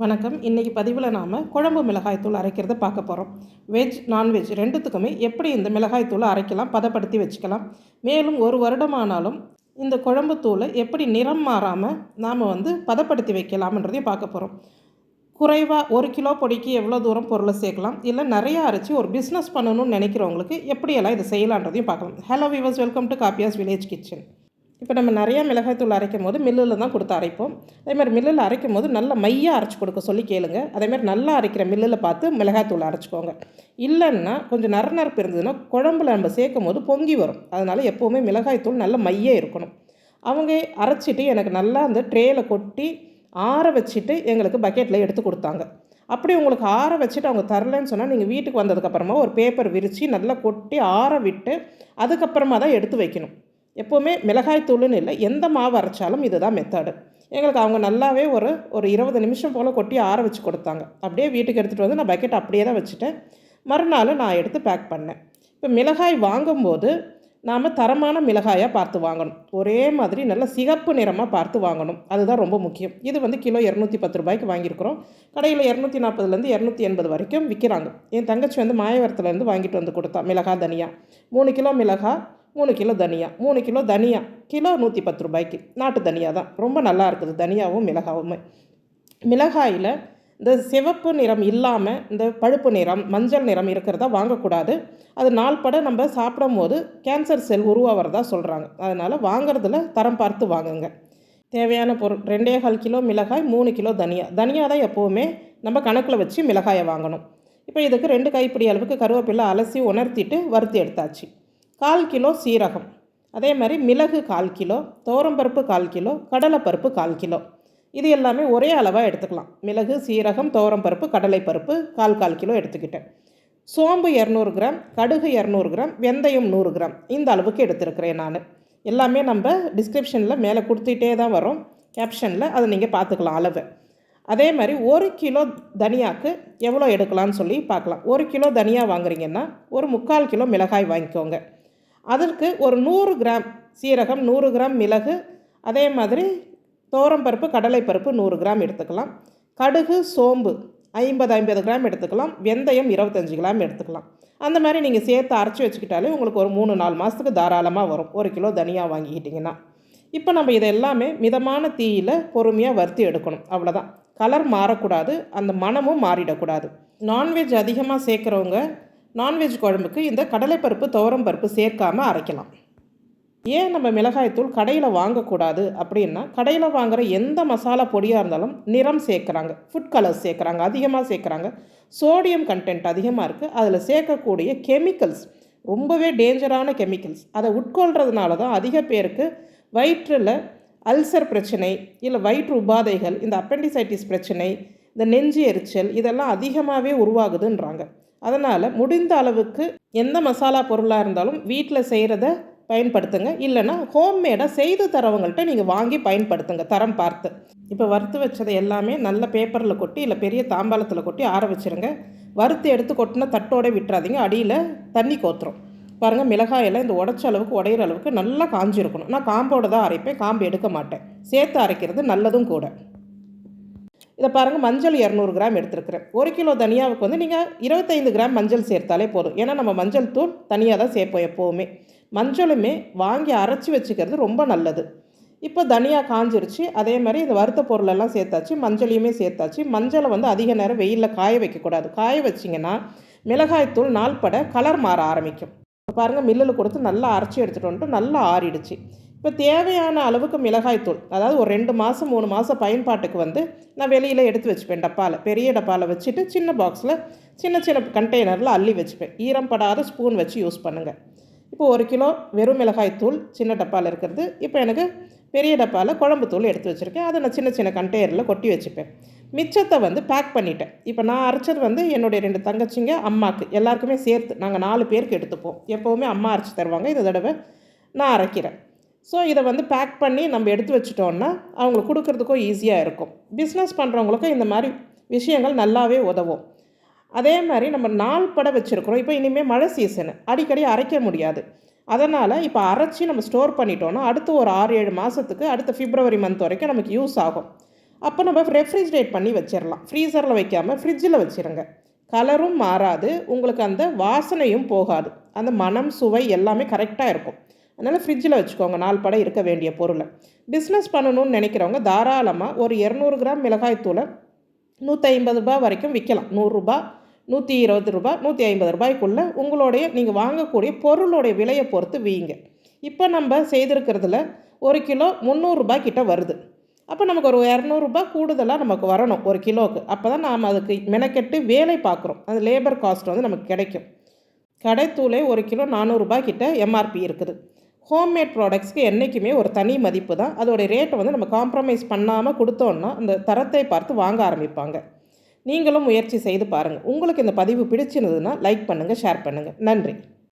வணக்கம். இன்றைக்கி பதிவில் நாம் குழம்பு மிளகாய்த்தூள் அரைக்கிறத பார்க்க போகிறோம் வெஜ் நான்வெஜ் ரெண்டுத்துக்குமே எப்படி இந்த மிளகாய்த்தூளை அரைக்கலாம் பதப்படுத்தி வச்சுக்கலாம்? மேலும் ஒரு வருடமானாலும் இந்த குழம்பு தூளை எப்படி நிறம் மாறாமல் நாம் வந்து பதப்படுத்தி வைக்கலாம்ன்றதையும் பார்க்க போகிறோம் குறைவாக ஒரு கிலோ பொடிக்கு எவ்வளோ தூரம் பொருளை சேர்க்கலாம்? இல்லை நிறையா அரைச்சி ஒரு பிஸ்னஸ் பண்ணணும்னு நினைக்கிறவங்களுக்கு எப்படியெல்லாம் இதை செய்யலான்றதையும் பார்க்கலாம். Hello viewers welcome to காப்பியாஸ் village kitchen இப்போ நம்ம நிறையா மிளகாய்த்தூள் அரைக்கும் போது மில்லில் தான் கொடுத்து அரைப்போம். அதே மாதிரி மில்லில் அரைக்கும் போது நல்ல மையாக அரைச்சி கொடுக்க சொல்லி கேளுங்க. அதேமாதிரி நல்லா அரைக்கிற மில்லில் பார்த்து மிளகாய்த்தூள் அரைச்சிக்கோங்க. இல்லைன்னா கொஞ்சம் நரநரப்பு இருந்ததுன்னா குழம்புல நம்ம சேர்க்கும் போது பொங்கி வரும். அதனால் எப்போவுமே மிளகாய்த்தூள் நல்ல மையே இருக்கணும். அவங்க அரைச்சிட்டு எனக்கு நல்லா அந்த ட்ரேயில் கொட்டி ஆற வச்சுட்டு எங்களுக்கு பக்கெட்டில் எடுத்து கொடுத்தாங்க. அப்படி உங்களுக்கு ஆற வச்சுட்டு அவங்க தரலன்னு சொன்னால் நீங்கள் வீட்டுக்கு வந்ததுக்கப்புறமா ஒரு பேப்பர் விரித்து நல்லா கொட்டி ஆற விட்டு அதுக்கப்புறமா தான் எடுத்து வைக்கணும். எப்போவுமே மிளகாய் இல்லை எந்த மாவு அரைச்சாலும் இதுதான் மெத்தடு எங்களுக்கு அவங்க நல்லாவே ஒரு ஒரு இருபது நிமிஷம் போல் கொட்டி ஆற வச்சு கொடுத்தாங்க. அப்படியே வீட்டுக்கு எடுத்துகிட்டு வந்து நான் பக்கெட் அப்படியே தான் வச்சுட்டேன். மறுநாள் நான் எடுத்து பேக் பண்ணேன். இப்போ மிளகாய் வாங்கும்போது நாம் தரமான மிளகாயாக பார்த்து வாங்கணும். ஒரே மாதிரி நல்ல சிகப்பு நிறமாக பார்த்து வாங்கணும். அதுதான் ரொம்ப முக்கியம். இது வந்து கிலோ இரநூத்தி பத்து ரூபாய்க்கு வாங்கியிருக்கிறோம். கடையில் இரநூத்தி நாற்பதுலேருந்து இரநூத்தி எண்பது வரைக்கும் விற்கிறாங்க என் தங்கச்சி வந்து மாயவரத்துலேருந்து வாங்கிட்டு வந்து கொடுத்தா மிளகா தனியா. மூணு கிலோ மிளகாய் மூணு கிலோ தனியா மூணு கிலோ தனியா கிலோ நூற்றி பத்து ரூபாய்க்கு. நாட்டு தனியா தான். ரொம்ப நல்லா இருக்குது தனியாவும் மிளகாவும். மிளகாயில் இந்த சிவப்பு நிறம் இல்லாமல் இந்த பழுப்பு நிறம் மஞ்சள் நிறம் இருக்கிறதா வாங்கக்கூடாது. அது நாள்பட நம்ம சாப்பிடும் போது கேன்சர் செல் உருவாகிறதா சொல்கிறாங்க அதனால் வாங்குறதுல தரம் பார்த்து வாங்குங்க. தேவையான பொருள் ரெண்டே கால் கிலோ மிளகாய் மூணு கிலோ தனியா. தனியா தான் எப்போவுமே நம்ம கணக்கில் வச்சு மிளகாயை வாங்கணும். இப்போ இதுக்கு ரெண்டு கைப்பிடி அளவுக்கு கருவேப்பிலை அலசி உணர்த்திட்டு வறுத்து எடுத்தாச்சு. கால் கிலோ சீரகம். அதே மாதிரி மிளகு கால் கிலோ தோரம்பருப்பு கால் கிலோ கடலைப்பருப்பு கால் கிலோ. இது எல்லாமே ஒரே அளவாக எடுத்துக்கலாம். மிளகு சீரகம் பருப்பு கடலைப்பருப்பு கால் கால் கிலோ எடுத்துக்கிட்டேன். சோம்பு இரநூறு கிராம் கடுகு இரநூறு கிராம் வெந்தயம் நூறு கிராம். இந்த அளவுக்கு எடுத்துருக்கிறேன் நான். எல்லாமே நம்ம டிஸ்கிரிப்ஷனில் மேலே கொடுத்துட்டே தான் வரும். கேப்ஷனில் அதை நீங்கள் பார்த்துக்கலாம் அளவு. அதே மாதிரி ஒரு கிலோ தனியாக்கு எவ்வளோ எடுக்கலாம்னு சொல்லி பார்க்கலாம். ஒரு கிலோ தனியா வாங்குறீங்கன்னா ஒரு முக்கால் கிலோ மிளகாய் வாங்கிக்கோங்க. அதற்கு ஒரு நூறு கிராம் சீரகம் நூறு கிராம் மிளகு அதே மாதிரி தோரம்பருப்பு கடலைப்பருப்பு நூறு கிராம் எடுத்துக்கலாம். கடுகு சோம்பு ஐம்பது ஐம்பது கிராம் எடுத்துக்கலாம். வெந்தயம் இருபத்தஞ்சி கிராம் எடுத்துக்கலாம். அந்த மாதிரி நீங்கள் சேர்த்து அரைச்சி வச்சுக்கிட்டாலே உங்களுக்கு ஒரு மூணு நாலு மாதத்துக்கு தாராளமாக வரும். ஒரு கிலோ தனியாக வாங்கிக்கிட்டிங்கன்னா. இப்போ நம்ம இதை எல்லாமே மிதமான தீயில் பொறுமையாக வறுத்து எடுக்கணும். அவ்வளோதான் கலர் மாறக்கூடாது. அந்த மனமும் மாறிடக்கூடாது. நான்வெஜ் அதிகமாக சேர்க்குறவங்க நான்வெஜ் குழம்புக்கு இந்த கடலைப்பருப்பு துவரம் பருப்பு சேர்க்காமல் அரைக்கலாம். ஏன் நம்ம மிளகாய்த்தூள் கடையில் வாங்கக்கூடாது அப்படின்னா கடையில் வாங்குகிற எந்த மசாலா பொடியாக இருந்தாலும் நிறம் சேர்க்குறாங்க ஃபுட் கலர்ஸ் சேர்க்குறாங்க அதிகமாக சேர்க்குறாங்க. சோடியம் கண்டென்ட் அதிகமாக இருக்குது அதில் சேர்க்கக்கூடிய கெமிக்கல்ஸ் ரொம்பவே டேஞ்சரான கெமிக்கல்ஸ் அதை உட்கொள்கிறதுனால தான் அதிக பேருக்கு வயிற்றில் அல்சர் பிரச்சனை இல்லை வயிற்று உபாதைகள் இந்த அப்பெண்டிசைட்டிஸ் பிரச்சனை இந்த நெஞ்சு எரிச்சல் இதெல்லாம் அதிகமாகவே உருவாகுதுன்றாங்க. அதனால் முடிந்த அளவுக்கு எந்த மசாலா பொருளாக இருந்தாலும் வீட்டில் செய்கிறத பயன்படுத்துங்க. இல்லைன்னா ஹோம்மேடாக செய்து தரவங்கள்ட்ட நீங்கள் வாங்கி பயன்படுத்துங்க தரம் பார்த்து. இப்போ வறுத்து வச்சதை எல்லாமே நல்ல பேப்பரில் கொட்டி இல்லை பெரிய தாம்பாளத்தில் கொட்டி ஆற வச்சுருங்க. வறுத்து எடுத்து கொட்டினா தட்டோட விட்டுறாதீங்க. அடியில் தண்ணி கோத்துரும். பாருங்கள் மிளகாயெல்லாம் இந்த உடச்ச அளவுக்கு உடையிற அளவுக்கு நல்லா காஞ்சிருக்கணும். நான் காம்போடு தான் அரைப்பேன் காம்பு எடுக்க மாட்டேன். சேர்த்து அரைக்கிறது நல்லதும் கூட. இதை பாருங்கள் மஞ்சள் இரநூறு கிராம் எடுத்துருக்குறேன். ஒரு கிலோ தனியாவுக்கு வந்து நீங்கள் இருபத்தைந்து கிராம் மஞ்சள் சேர்த்தாலே போதும். ஏன்னா நம்ம மஞ்சள் தூள் தனியாக தான் சேர்ப்போம் எப்போவுமே. மஞ்சளுமே வாங்கி அரைச்சி வச்சுக்கிறது ரொம்ப நல்லது. இப்போ தனியாக காஞ்சிருச்சு. அதே மாதிரி இந்த வறுத்த பொருளெல்லாம் சேர்த்தாச்சு மஞ்சளையுமே சேர்த்தாச்சு. மஞ்சளை வந்து அதிக நேரம் வெயிலில் காய வைக்கக்கூடாது காய வச்சிங்கன்னா மிளகாய்த்தூள் நாள்பட கலர் மாற ஆரம்பிக்கும். பாருங்கள் மில்லில் கொடுத்து நல்லா அரைச்சி எடுத்துகிட்டு வந்துட்டு நல்லா ஆறிடுச்சு. இப்போ தேவையான அளவுக்கு மிளகாய்த்தூள் அதாவது ஒரு ரெண்டு மாதம் மூணு மாதம் பயன்பாட்டுக்கு வந்து நான் வெளியில் எடுத்து வச்சுப்பேன் டப்பாவில் பெரிய டப்பாவில் வச்சுட்டு சின்ன பாக்ஸில் சின்ன சின்ன கண்டெய்னரில் அள்ளி வச்சுப்பேன். ஈரம் படாத ஸ்பூன் வச்சு யூஸ் பண்ணுங்கள் இப்போ ஒரு கிலோ வெறும் மிளகாய் தூள் சின்ன டப்பாவில் இருக்கிறது இப்போ எனக்கு பெரிய டப்பாவில் குழம்பு தூள் எடுத்து வச்சுருக்கேன். அதை நான் சின்ன சின்ன கண்டெய்னரில் கொட்டி வச்சுப்பேன். மிச்சத்தை வந்து பேக் பண்ணிட்டேன். இப்போ நான் அரைச்சது வந்து என்னுடைய ரெண்டு தங்கச்சிங்க அம்மாவுக்கு எல்லாருக்குமே சேர்த்து நாங்கள் நாலு பேருக்கு எடுத்துப்போம். எப்போவுமே அம்மா அரைச்சி தருவாங்க. இந்த தடவை நான் அரைக்கிறேன். ஸோ இதை வந்து பேக் பண்ணி நம்ம எடுத்து வச்சிட்டோன்னா அவங்களுக்கு கொடுக்குறதுக்கும் ஈஸியாக இருக்கும். பிஸ்னஸ் பண்ணுறவங்களுக்கும் இந்த மாதிரி விஷயங்கள் நல்லாவே உதவும். அதே மாதிரி நம்ம நாள் பட வச்சுருக்குறோம். இப்போ இனிமேல் மழை சீசனு அடிக்கடி அரைக்க முடியாது. அதனால் இப்போ அரைச்சி நம்ம ஸ்டோர் பண்ணிட்டோன்னா அடுத்து ஒரு ஆறு ஏழு மாதத்துக்கு அடுத்த ஃபிப்ரவரி மந்த் வரைக்கும் நமக்கு யூஸ் ஆகும். அப்போ நம்ம ரெஃப்ரிஜிரேட் பண்ணி வச்சிடலாம். ஃப்ரீசரில் வைக்காமல் ஃப்ரிட்ஜில் வச்சுருங்க. கலரும் மாறாது. உங்களுக்கு அந்த வாசனையும் போகாது. அந்த மனம் சுவை எல்லாமே கரெக்டாக இருக்கும். அதனால் ஃப்ரிட்ஜில் வச்சுக்கோங்க. நாள் படம் இருக்க வேண்டிய பொருளை. பிஸ்னஸ் பண்ணணும்னு நினைக்கிறவங்க தாராளமாக ஒரு இரநூறு கிராம் மிளகாய்த்தூளை நூற்றி ஐம்பது ரூபாய் வரைக்கும் விற்கலாம். நூறுரூபா நூற்றி இருபது ரூபாய் நூற்றி ஐம்பது ரூபாய்க்குள்ளே உங்களுடைய நீங்கள் வாங்கக்கூடிய பொருளுடைய விலையை பொறுத்து வீங்க. இப்போ நம்ம செய்திருக்கிறதுல ஒரு கிலோ முந்நூறுரூபா கிட்ட வருது. அப்போ நமக்கு ஒரு இரநூறுபா கூடுதலாக நமக்கு வரணும் ஒரு கிலோவுக்கு அப்போ தான் நாம் அதுக்கு மெனக்கெட்டு வேலை பார்க்குறோம். அந்த லேபர் காஸ்ட் வந்து நமக்கு கிடைக்கும். கடைத்தூளே ஒரு கிலோ நானூறுரூபா கிட்ட எம்ஆர்பி இருக்குது. ஹோம்மேட் ப்ராடக்ட்ஸ்க்கு என்றைக்குமே ஒரு தனி மதிப்பு தான். அதோடைய ரேட்டை வந்து நம்ம காம்ப்ரமைஸ் பண்ணாமல் கொடுத்தோன்னா அந்த தரத்தை பார்த்து வாங்க ஆரம்பிப்பாங்க. நீங்களும் முயற்சி செய்து பாருங்கள் உங்களுக்கு இந்த பதிவு பிடிச்சிருந்ததுன்னா லைக் பண்ணுங்கள் ஷேர் பண்ணுங்கள் நன்றி.